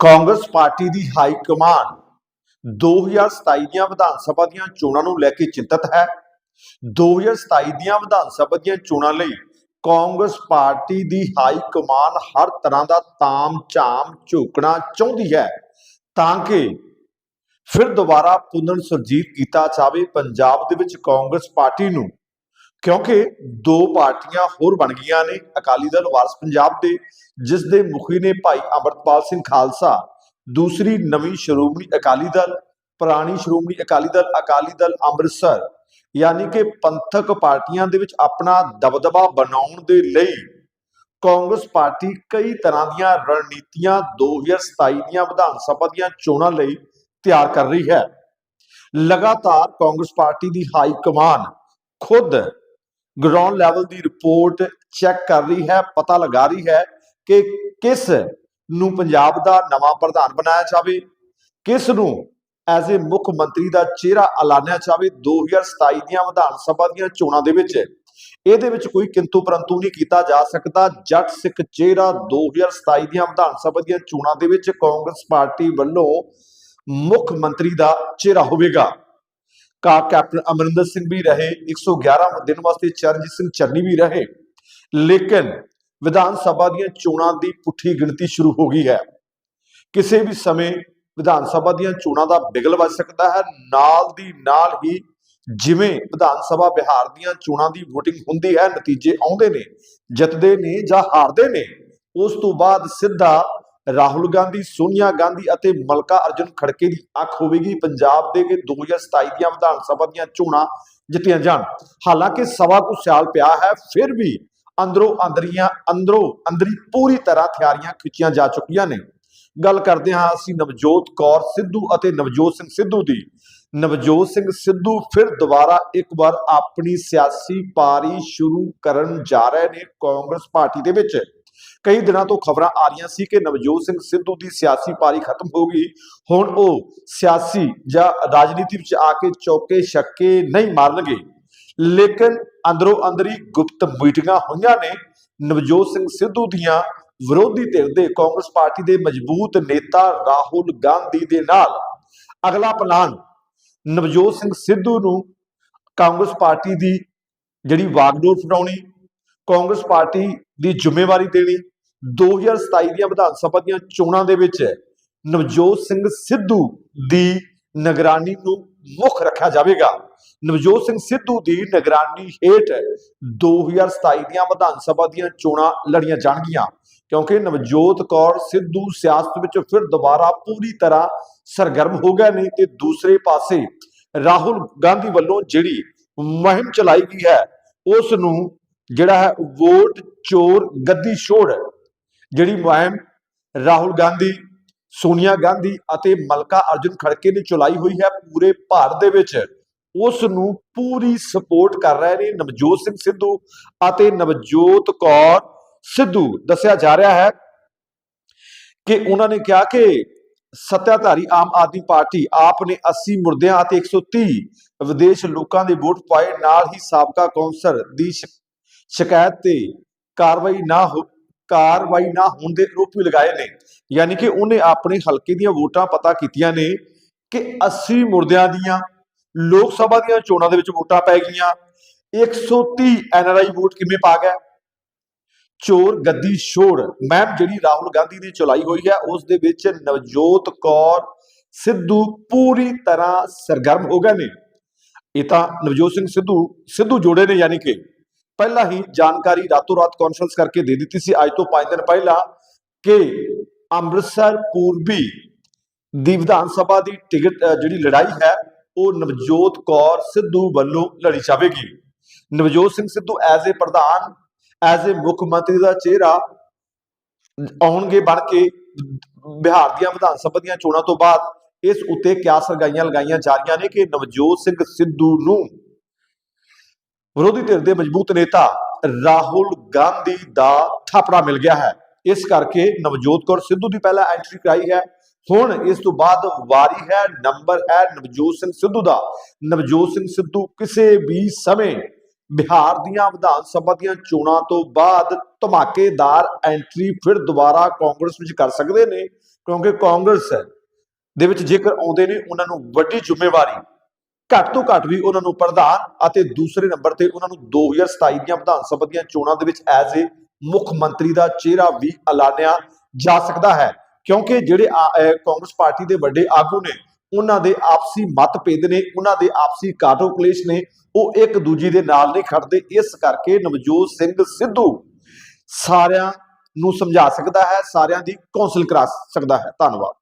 Congress party ਦੀ high ਕਮਾਨ 2027 ਦੀਆਂ ਵਿਧਾਨ ਸਭਾ ਦੀਆਂ ਚੋਣਾਂ ਨੂੰ ਲੈ ਕੇ ਚਿੰਤਤ ਹੈ। 2027 ਦੀਆਂ ਵਿਧਾਨ ਸਭਾ ਦੀਆਂ ਚੋਣਾਂ ਲਈ ਕਾਂਗਰਸ ਪਾਰਟੀ ਦੀ ਹਾਈ ਕਮਾਨ ਹਰ ਤਰ੍ਹਾਂ ਦਾ ਤਾਮ ਝਾਮ ਝੋਕਣਾ ਚਾਹੁੰਦੀ ਹੈ ਤਾਂ ਕਿ ਫਿਰ ਦੁਬਾਰਾ ਪੁਨਰ ਸੁਰਜੀਤ ਕੀਤਾ ਜਾਵੇ ਪੰਜਾਬ ਦੇ ਵਿੱਚ ਕਾਂਗਰਸ ਪਾਰਟੀ ਨੂੰ। ਕਿਉਂਕਿ ਦੋ ਪਾਰਟੀਆਂ ਹੋਰ ਬਣ ਗਈਆਂ ਨੇ, ਅਕਾਲੀ ਦਲ ਵਾਰਸ ਪੰਜਾਬ ਦੇ ਜਿਸ ਦੇ ਮੁਖੀ ਨੇ ਭਾਈ ਅੰਮ੍ਰਿਤਪਾਲ ਸਿੰਘ ਖਾਲਸਾ, ਦੂਸਰੀ ਨਵੀਂ ਸ਼੍ਰੋਮਣੀ ਅਕਾਲੀ ਦਲ, ਪੁਰਾਣੀ ਸ਼੍ਰੋਮਣੀ ਅਕਾਲੀ ਦਲ ਅਕਾਲੀ ਦਲ ਅੰਮ੍ਰਿਤਸਰ, ਯਾਨੀ ਕਿ ਪੰਥਕ ਪਾਰਟੀਆਂ ਦੇ ਵਿੱਚ ਆਪਣਾ ਦਬਦਬਾ ਬਣਾਉਣ ਦੇ ਲਈ ਕਾਂਗਰਸ ਪਾਰਟੀ ਕਈ ਤਰ੍ਹਾਂ ਦੀਆਂ ਰਣਨੀਤੀਆਂ 2027 ਦੀਆਂ ਵਿਧਾਨ ਸਭਾ ਦੀਆਂ ਚੋਣਾਂ ਲਈ ਤਿਆਰ ਕਰ ਰਹੀ ਹੈ। ਲਗਾਤਾਰ ਕਾਂਗਰਸ ਪਾਰਟੀ ਦੀ ਹਾਈ ਕਮਾਨ ਖੁਦ ਗਰਾਊਂਡ ਲੈਵਲ ਦੀ ਰਿਪੋਰਟ ਚੈੱਕ ਕਰ ਰਹੀ ਹੈ, ਪਤਾ ਲਗਾ ਰਹੀ ਹੈ ਕਿ ਕਿਸ ਨੂੰ ਪੰਜਾਬ ਦਾ ਨਵਾਂ ਪ੍ਰਧਾਨ ਬਣਾਇਆ ਜਾਵੇ, ਕਿਸ ਨੂੰ ਐਜ਼ ਏ ਮੁੱਖ ਮੰਤਰੀ ਦਾ ਚਿਹਰਾ ਐਲਾਨਿਆ ਜਾਵੇ 2027 ਦੀਆਂ ਵਿਧਾਨ ਸਭਾ ਦੀਆਂ ਚੋਣਾਂ ਦੇ ਵਿੱਚ। ਇਹਦੇ ਵਿੱਚ ਕੋਈ ਕਿੰਤੂ ਪਰੰਤੂ ਨਹੀਂ ਕੀਤਾ ਜਾ ਸਕਦਾ। ਜੱਟ ਸਿੱਖ ਚਿਹਰਾ 2027 ਦੀਆਂ ਵਿਧਾਨ ਸਭਾ ਦੀਆਂ ਚੋਣਾਂ ਦੇ ਵਿੱਚ ਕਾਂਗਰਸ ਪਾਰਟੀ ਵੱਲੋਂ ਮੁੱਖ ਮੰਤਰੀ ਦਾ ਚਿਹਰਾ ਹੋਵੇਗਾ। ਕਾ ਕੈਪਟਨ ਅਮਰਿੰਦਰ ਸਿੰਘ ਵੀ ਰਹੇ। 111 ਦਿਨ ਵਾਸਤੇ ਚਰਨਜੀਤ ਸਿੰਘ ਚੰਨੀ ਵੀ ਰਹੇ। ਲੇਕਿਨ ਵਿਧਾਨ ਸਭਾ ਦੀਆਂ ਚੋਣਾਂ ਦੀ ਪੁੱਠੀ ਗਿਣਤੀ ਸ਼ੁਰੂ ਹੋ ਗਈ ਹੈ। ਕਿਸੇ ਵੀ ਸਮੇਂ ਵਿਧਾਨ ਸਭਾ ਦੀਆਂ ਚੋਣਾਂ ਦਾ ਬਿਗਲ ਵੱਜ ਸਕਦਾ ਹੈ। ਨਾਲ ਦੀ ਨਾਲ ਹੀ ਜਿਵੇਂ ਵਿਧਾਨ ਸਭਾ ਬਿਹਾਰ ਦੀਆਂ ਚੋਣਾਂ ਦੀ VOTING ਹੁੰਦੀ ਹੈ, ਨਤੀਜੇ ਆਉਂਦੇ ਨੇ, ਜਿੱਤਦੇ ਨੇ ਜਾਂ ਹਾਰਦੇ ਨੇ, ਉਸ ਤੋਂ ਬਾਅਦ ਸਿੱਧਾ ਰਾਹੁਲ ਗਾਂਧੀ, ਸੋਨੀਆ ਗਾਂਧੀ ਅਤੇ ਮਲਕਾ ਅਰਜੁਨ ਖੜਕੇ ਦੀ ਅੱਖ ਹੋਵੇਗੀ। ਪੰਜਾਬ ਦੇ ਕਿ 2027 ਦੀਆਂ ਵਿਧਾਨ ਸਭਾ ਦੀਆਂ ਚੋਣਾਂ ਜਿੱਤੀਆਂ ਜਾਣ। ਹਾਲਾਂਕਿ ਸਵਾ ਕੁ ਸਾਲ ਪਿਆ ਹੈ, ਫਿਰ ਵੀ ਅੰਦਰੋਂ ਅੰਦਰੀਆਂ, ਅੰਦਰੋਂ ਅੰਦਰੀ ਪੂਰੀ ਤਰ੍ਹਾਂ ਤਿਆਰੀਆਂ ਖਿੱਚੀਆਂ ਜਾ ਚੁੱਕੀਆਂ ਨੇ। ਗੱਲ ਕਰਦੇ ਹਾਂ ਅਸੀਂ ਨਵਜੋਤ ਕੌਰ ਸਿੱਧੂ ਅਤੇ ਨਵਜੋਤ ਸਿੰਘ ਸਿੱਧੂ ਦੀ। ਨਵਜੋਤ ਸਿੰਘ ਸਿੱਧੂ ਫਿਰ ਦੁਬਾਰਾ ਇੱਕ ਵਾਰ ਆਪਣੀ ਸਿਆਸੀ ਪਾਰੀ ਸ਼ੁਰੂ ਕਰਨ ਜਾ ਰਹੇ ਨੇ ਕਾਂਗਰਸ ਪਾਰਟੀ ਦੇ ਵਿੱਚ। ਕਈ ਦਿਨਾਂ ਤੋਂ ਖਬਰਾਂ ਆ ਰਹੀਆਂ ਸੀ ਕਿ ਨਵਜੋਤ ਸਿੰਘ ਸਿੱਧੂ ਦੀ ਸਿਆਸੀ ਪਾਰੀ ਖਤਮ ਹੋ ਗਈ। ਹੁਣ ਉਹ ਸਿਆਸੀ ਜਾਂ ਰਾਜਨੀਤੀ ਵਿੱਚ ਆ ਕੇ ਚੌਕੇ ਛੱਕੇ ਨਹੀਂ ਮਾਰਨਗੇ। ਲੇਕਿਨ ਅੰਦਰੋਂ ਅੰਦਰੀ ਗੁਪਤ ਮੀਟਿੰਗਾਂ ਹੋਈਆਂ ਨੇ। ਨਵਜੋਤ ਸਿੰਘ ਸਿੱਧੂ ਦੀਆਂ ਵਿਰੋਧੀ ਧਿਰ ਦੇ ਕਾਂਗਰਸ ਪਾਰਟੀ ਦੇ ਮਜ਼ਬੂਤ ਨੇਤਾ ਰਾਹੁਲ ਗਾਂਧੀ ਦੇ ਨਾਲ ਅਗਲਾ ਪਲਾਨ। ਨਵਜੋਤ ਸਿੰਘ ਸਿੱਧੂ ਨੂੰ ਕਾਂਗਰਸ ਪਾਰਟੀ ਦੀ ਜਿਹੜੀ ਵਾਗਡੋਰ ਫੜਾਉਣੀ, ਕਾਂਗਰਸ ਪਾਰਟੀ ਦੀ ਜ਼ਿੰਮੇਵਾਰੀ ਦੇਣੀ 2027 ਦੀਆਂ ਵਿਧਾਨ ਸਭਾ ਦੀਆਂ ਚੋਣਾਂ ਦੇ ਵਿੱਚ ਨਵਜੋਤ ਸਿੰਘ ਸਿੱਧੂ ਦੀ ਨਿਗਰਾਨੀ ਨੂੰ ਮੁੱਖ ਰੱਖਿਆ ਜਾਵੇਗਾ। ਨਵਜੋਤ ਸਿੰਘ ਸਿੱਧੂ ਦੀ ਨਿਗਰਾਨੀ ਹੇਠ 2027 ਦੀਆਂ ਵਿਧਾਨ ਸਭਾ ਦੀਆਂ ਚੋਣਾਂ ਲੜੀਆਂ ਜਾਣਗੀਆਂ, ਕਿਉਂਕਿ ਨਵਜੋਤ ਕੌਰ ਸਿੱਧੂ ਸਿਆਸਤ ਵਿੱਚ ਫਿਰ ਦੁਬਾਰਾ ਪੂਰੀ ਤਰ੍ਹਾਂ ਸਰਗਰਮ ਹੋ ਗਏ ਨੇ ਤੇ ਦੂਸਰੇ ਪਾਸੇ ਰਾਹੁਲ ਗਾਂਧੀ ਵੱਲੋਂ ਜਿਹੜੀ ਮੁਹਿੰਮ ਚਲਾਈ ਗਈ ਹੈ ਉਸ ਨੂੰ ਜਿਹੜਾ ਹੈ ਵੋਟ ਚੋਰ ਗੱਦੀ ਛੋੜ ਜਿਹੜੀ ਮੁਹਿੰਮ ਰਾਹੁਲ ਗਾਂਧੀ ਸੋਨੀਆ ਗਾਂਧੀ ਅਤੇ ਮਲਕਾ ਅਰਜੁਨ ਖੜਕੇ ਨੇ ਚਲਾਈ ਹੋਈ ਹੈ ਪੂਰੇ ਭਾਰਤ ਦੇ ਵਿੱਚ। ਉਸ ਨੂੰ ਪੂਰੀ ਸਪੋਰਟ ਕਰ ਰਹੇ ਨੇ ਨਵਜੋਤ ਸਿੰਘ ਸਿੱਧੂ ਅਤੇ ਨਵਜੋਤ ਕੌਰ ਸਿੱਧੂ। ਦੱਸਿਆ ਜਾ ਰਿਹਾ ਹੈ ਕਿ ਉਹਨਾਂ ਨੇ ਕਿਹਾ ਕਿ ਸੱਤਾਧਾਰੀ ਆਮ ਆਦਮੀ ਪਾਰਟੀ ਆਪ ਨੇ 80 ਮੁਰਦਿਆਂ ਅਤੇ 130 ਵਿਦੇਸ਼ ਲੋਕਾਂ ਦੇ ਵੋਟ ਪਾਏ, ਨਾਲ ਹੀ ਸਾਬਕਾ ਕੌਂਸਲਰ ਦੀ ਸ਼ਿਕਾਇਤ ਤੇ ਕਾਰਵਾਈ ਨਾ ਹੋ ਕਾਰਵਾਈ ਨਾ ਹੋਣ ਦੇ ਆਰੋਪ ਵੀ ਲਗਾਏ ਨੇ। ਯਾਨੀ ਕਿ ਉਹਨੇ ਆਪਣੇ ਹਲਕੇ ਦੀਆਂ ਵੋਟਾਂ ਪਤਾ ਕੀਤੀਆਂ ਨੇ ਕਿ 80 ਮੁਰਦਿਆਂ ਦੀਆਂ, ਲੋਕ ਸਭਾ ਦੀਆਂ ਚੋਣਾਂ ਦੇ ਵਿੱਚ ਵੋਟਾਂ ਪੈ ਗਈਆਂ। 130 ਐਨਆਰਆਈ ਵੋਟ ਕਿਵੇਂ ਪਾ ਗਿਆ? ਚੋਰ ਗੱਦੀ ਛੋੜ। ਮੈਮ, ਜਿਹੜੀ ਰਾਹੁਲ ਗਾਂਧੀ ਨੇ ਚਲਾਈ ਹੋਈ ਹੈ, ਉਸ ਦੇ ਵਿੱਚ ਨਵਜੋਤ ਕੌਰ, ਸਿੱਧੂ ਪੂਰੀ ਤਰ੍ਹਾਂ ਸਰਗਰਮ ਹੋ ਗਏ ਨੇ। ਇਹ ਤਾਂ ਨਵਜੋਤ ਸਿੰਘ ਸਿੱਧੂ ਸਿੱਧੂ ਜੋੜੇ ਨੇ ਯਾਨੀ ਕਿ। ਪਹਿਲਾਂ ਹੀ ਜਾਣਕਾਰੀ ਰਾਤੋਂ ਰਾਤ ਕਾਨਫਰੰਸ ਕਰਕੇ ਦੇ ਦਿੱਤੀ ਸੀ। ਅੱਜ ਤੋਂ 5 ਦਿਨ ਪਹਿਲਾਂ ਕਿ ਅੰਮ੍ਰਿਤਸਰ ਪੂਰਬੀ ਦੀ ਵਿਧਾਨ ਸਭਾ ਦੀ ਟਿਕਟ ਜਿਹੜੀ ਲੜਾਈ ਹੈ, ਉਹ ਨਵਜੋਤ ਕੌਰ ਸਿੱਧੂ ਵੱਲੋਂ ਲੜੀ ਜਾਵੇਗੀ। ਨਵਜੋਤ ਸਿੰਘ ਸਿੱਧੂ ਐਜ਼ ਏ ਪ੍ਰਧਾਨ ਐਜ਼ ਏ ਮੁੱਖ ਮੰਤਰੀ ਦਾ ਚਿਹਰਾ ਆਉਣਗੇ, ਬਣ ਕੇ ਬਿਹਾਰ ਦੀਆਂ ਵਿਧਾਨ ਸਭਾ ਦੀਆਂ ਚੋਣਾਂ ਤੋਂ ਬਾਅਦ ਇਸ ਉੱਤੇ ਕਿਆ ਸਰਗਾਈਆਂ ਲਗਾਈਆਂ ਜਾ ਰਹੀਆਂ ਨੇ ਕਿ ਨਵਜੋਤ ਸਿੰਘ ਸਿੱਧੂ ਨੂੰ ਵਿਰੋਧੀ ਧਿਰ ਦੇ ਮਜ਼ਬੂਤ ਨੇਤਾ ਰਾਹੁਲ ਗਾਂਧੀ ਦਾ ਥਾਪੜਾ ਮਿਲ ਗਿਆ ਹੈ। ਇਸ ਕਰਕੇ ਨਵਜੋਤ ਕੌਰ ਸਿੱਧੂ ਦੀ ਪਹਿਲਾਂ ਐਂਟਰੀ ਕਰਾਈ ਹੈ। ਹੁਣ ਇਸ ਤੋਂ ਬਾਅਦ ਵਾਰੀ ਹੈ ਨੰਬਰ ਹੈ ਨਵਜੋਤ ਸਿੰਘ ਸਿੱਧੂ ਦਾ। ਨਵਜੋਤ ਸਿੰਘ ਸਿੱਧੂ ਕਿਸੇ ਵੀ ਸਮੇਂ ਬਿਹਾਰ ਦੀਆਂ ਵਿਧਾਨ ਸਭਾ ਦੀਆਂ ਚੋਣਾਂ ਤੋਂ ਬਾਅਦ ਧਮਾਕੇਦਾਰ ਐਂਟਰੀ ਫਿਰ ਦੁਬਾਰਾ ਕਾਂਗਰਸ ਵਿੱਚ ਕਰ ਸਕਦੇ ਨੇ, ਕਿਉਂਕਿ ਕਾਂਗਰਸ ਦੇ ਵਿੱਚ ਜੇਕਰ ਆਉਂਦੇ ਨੇ, ਉਹਨਾਂ ਨੂੰ ਵੱਡੀ ਜ਼ਿੰਮੇਵਾਰੀ ਘੱਟ ਤੋਂ ਘੱਟ ਵੀ ਉਹਨਾਂ ਨੂੰ ਪ੍ਰਧਾਨ ਅਤੇ ਦੂਸਰੇ ਨੰਬਰ ਤੇ ਉਹਨਾਂ ਨੂੰ 2027 ਦੀਆਂ ਵਿਧਾਨ ਸਭਾ ਦੀਆਂ ਚੋਣਾਂ ਦੇ ਵਿੱਚ ਐਜ਼ ਏ ਮੁੱਖ ਮੰਤਰੀ ਦਾ ਚਿਹਰਾ ਵੀ ਐਲਾਨਿਆ ਜਾ ਸਕਦਾ ਹੈ। ਕਿਉਂਕਿ ਜਿਹੜੇ ਕਾਂਗਰਸ ਪਾਰਟੀ ਦੇ ਵੱਡੇ ਆਗੂ ਨੇ, ਉਹਨਾਂ ਦੇ ਆਪਸੀ ਮਤਭੇਦ ਨੇ, ਉਹਨਾਂ ਦੇ ਆਪਸੀ ਕਾਟੋ ਕਲੇਸ਼ ਨੇ, ਉਹ ਇੱਕ ਦੂਜੀ ਦੇ ਨਾਲ ਨਹੀਂ ਖੜਦੇ। ਇਸ ਕਰਕੇ ਨਵਜੋਤ ਸਿੰਘ ਸਿੱਧੂ ਸਾਰਿਆਂ ਨੂੰ ਸਮਝਾ ਸਕਦਾ ਹੈ, ਸਾਰਿਆਂ ਦੀ ਕੌਂਸਲ ਕਰਾ ਸਕਦਾ ਹੈ। ਧੰਨਵਾਦ।